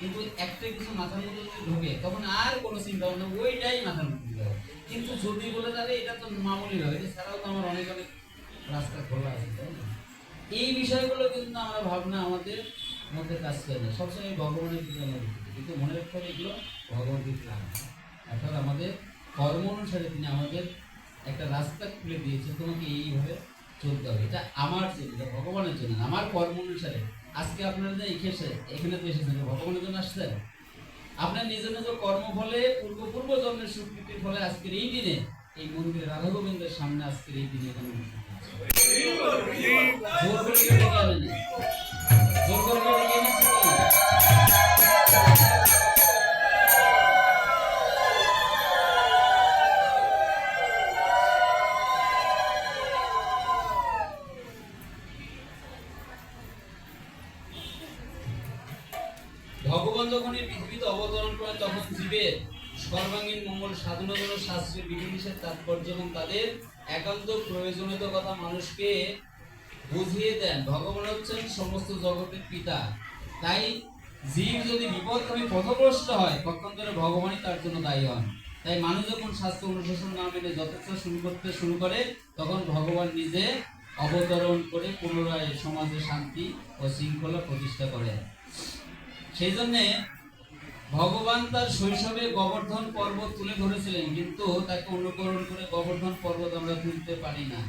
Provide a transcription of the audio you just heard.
কিন্তু একটা কিছু মাথার মধ্যে যদি ঢোকে, তখন আর কোনো চিন্তা ভাবনা, ওইটাই মাথার মধ্যে যাবে। কিন্তু যদি বলে তাহলে এটা তো মামুলি হবে এছাড়াও তো আমার অনেক অনেক রাস্তা খোলা আছে, তাই না? এই বিষয়গুলো কিন্তু আমরা ভাবনা আমাদের মধ্যে কাজ করে না সবসময় ভগবানের দিকে আমরা কিন্তু মনে রাখতে হবে এগুলো ভগবান দিকে না অর্থাৎ আমাদের কর্ম অনুসারে তিনি আমাদের একটা রাস্তা খুলে দিয়েছে, তোমাকে এইভাবে চলতে হবে। এটা আমার চিন্তা ভগবানের জন্য আমার কর্ম অনুসারে। আজকে আপনারা যে এসে এখানে তো এসেছেন ভগবানের জন্য আসছেন? আপনার নিজের নিজ কর্ম ফলে পূর্ব পূর্ব জন্মের স্বীকৃতির ফলে আজকের এই দিনে, এই মন্দিরে রাধা গোবিন্দের সামনে আজকের এই দিনে এখানে ভগবান যখন এই পৃথিবীতে অবতরণ করেন তখন জীবের সর্বাঙ্গীন মঙ্গল সাধনের জন্য শাস্ত্রের বিধিনিষেধ তাৎপর্য এবং তাদের একান্ত প্রয়োজনীয়তা কথা মানুষকে বুঝিয়ে দেন। ভগবান হচ্ছেন সমস্ত জগতের পিতা। তাই জীব যদি বিপদকামী পথভ্রষ্ট হয়, পক্ষান্তরে ভগবানই তার জন্য দায়ী হন। তাই মানুষ যখন স্বাস্থ্য অনুশাসন না মেনে যথেষ্ট শুরু করতে শুরু করে, তখন ভগবান নিজে অবতরণ করে পুনরায় সমাজে শান্তি ও শৃঙ্খলা প্রতিষ্ঠা করেন। সেই জন্যে ভগবান তার শৈশবে গোবর্ধন পর্বত তুলে ধরেছিলেন, কিন্তু তাকে অনুকরণ করে গোবর্ধন পর্বত আমরা তুলতে পারি না।